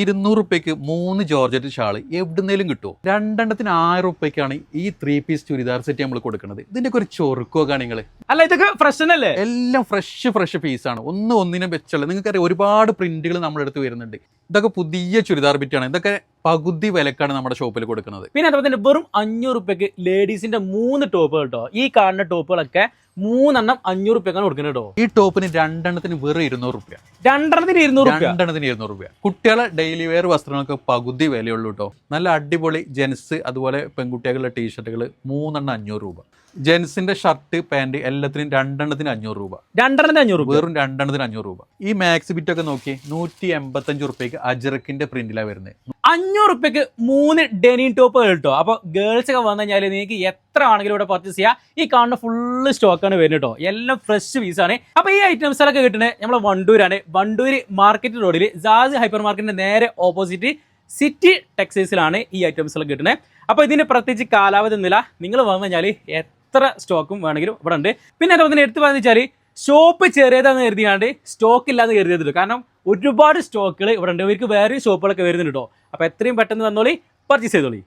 ഇരുന്നൂറ് റുപ്യക്ക് മൂന്ന് ജോർജറ്റ് ഷാൾ എവിടുന്നേലും കിട്ടുമോ രണ്ടെണ്ണത്തിന് ആയിരം റുപ്യക്കാണ് ഈ ത്രീ പീസ് ചുരിദാർ സെറ്റ് നമ്മൾ കൊടുക്കുന്നത്. ഇതിന്റെ ഒക്കെ ഒരു ചൊറുക്കോ നിങ്ങൾ അല്ല ഇതൊക്കെ ഫ്രഷ് അല്ലേ എല്ലാം ഫ്രഷ് ഫ്രഷ് പീസ് പീസാണ് ഒന്നും ഒന്നിനും വെച്ചുള്ള നിങ്ങൾക്കറിയാം ഒരുപാട് പ്രിന്റുകൾ നമ്മുടെ അടുത്ത് വരുന്നുണ്ട്. ഇതൊക്കെ പുതിയ ചുരിദാർ ബിറ്റാണ് ഇതൊക്കെ പകുതി വിലക്കാണ് നമ്മുടെ ഷോപ്പിൽ കൊടുക്കുന്നത്. പിന്നെ അതുപോലെ തന്നെ വെറും അഞ്ഞൂറ് റുപ്യക്ക് ലേഡീസിന്റെ മൂന്ന് ടോപ്പുകൾ കേട്ടോ ഈ കാണുന്ന ടോപ്പുകളൊക്കെ മൂന്നെണ്ണം അഞ്ഞൂറ് റുപ്യക്കാണ് കൊടുക്കുന്നത് കേട്ടോ ഈ ടോപ്പിന് രണ്ടെണ്ണത്തിന് വെറും ഇരുന്നൂറ് റുപ്യ രണ്ടെണ്ണത്തിന് ഇരുന്നൂറ് റുപ്യ രണ്ടെണ്ണത്തിന് ഇരുന്നൂറ് രൂപ കുട്ടികളെ ഡെയിലി വെയർ വസ്ത്രങ്ങൾക്ക് പകുതി വിലയുള്ളൂ കേട്ടോ നല്ല അടിപൊളി ജെൻസ് അതുപോലെ പെൺകുട്ടികളുടെ ടീഷർട്ടുകൾ മൂന്നെണ്ണം അഞ്ഞൂറ് രൂപ. ജെൻസിന്റെ ഷർട്ട് പാന്റ് എല്ലാത്തിനും രണ്ടെണ്ണത്തിന് അഞ്ഞൂറ് രൂപ. രണ്ടെണ്ണത്തിന് അഞ്ഞൂറ് രൂപ വെറും രണ്ടെണ്ണത്തിന് അഞ്ഞൂറ് രൂപ. ഈ മാക്സ് ബിറ്റ് ഒക്കെ നോക്കി നൂറ്റി എൺപത്തഞ്ച് റുപ്യക്ക് അജറക്കിന്റെ പ്രിന്റിലാണ് വരുന്നത് അഞ്ഞൂറ് റുപ്യക്ക് മൂന്ന് ഡെനിൻ ടോപ്പുകൾ കേട്ടോ അപ്പോൾ ഗേൾസ് ഒക്കെ വന്നു കഴിഞ്ഞാൽ നിങ്ങൾക്ക് എത്ര ആണെങ്കിലും ഇവിടെ പർച്ചേസ് ചെയ്യാം. ഈ കാണുന്ന ഫുള്ള് സ്റ്റോക്കാണ് വരുന്നത് കേട്ടോ എല്ലാം ഫ്രഷ് പീസാണ് അപ്പോൾ ഈ ഐറ്റംസുകളൊക്കെ കിട്ടുന്നത് നമ്മളെ വണ്ടൂരാണ്. വണ്ടൂര് മാർക്കറ്റ് റോഡിൽ ജാസ് ഹൈപ്പർ മാർക്കറ്റിന്റെ നേരെ ഓപ്പോസിറ്റ് സിറ്റി ടെക്സൈസിലാണ് ഈ ഐറ്റംസുകൾ കിട്ടുന്നത്. അപ്പോൾ ഇതിന് പ്രത്യേകിച്ച് കാലാവധി ഒന്നുമില്ല. നിങ്ങൾ വന്നു കഴിഞ്ഞാൽ എത്ര സ്റ്റോക്കും വേണമെങ്കിലും ഇവിടെ ഉണ്ട്. പിന്നെ അതുപോലെ ഒന്നിനെ എടുത്ത് പറഞ്ഞു വെച്ചാൽ ഷോപ്പ് ചെറിയതാന്ന് കരുതിയാണ്ട് സ്റ്റോക്ക് ഇല്ലാന്ന് കരുതിയത് കാരണം ഒരുപാട് സ്റ്റോക്കുകൾ ഇവിടെ ഉണ്ട്. ഇവർക്ക് വേറെ ഷോപ്പുകളൊക്കെ വരുന്നുണ്ട് കേട്ടോ അപ്പോൾ എത്രയും പെട്ടെന്ന് വന്നോളി പർച്ചേസ് ചെയ്തോളി.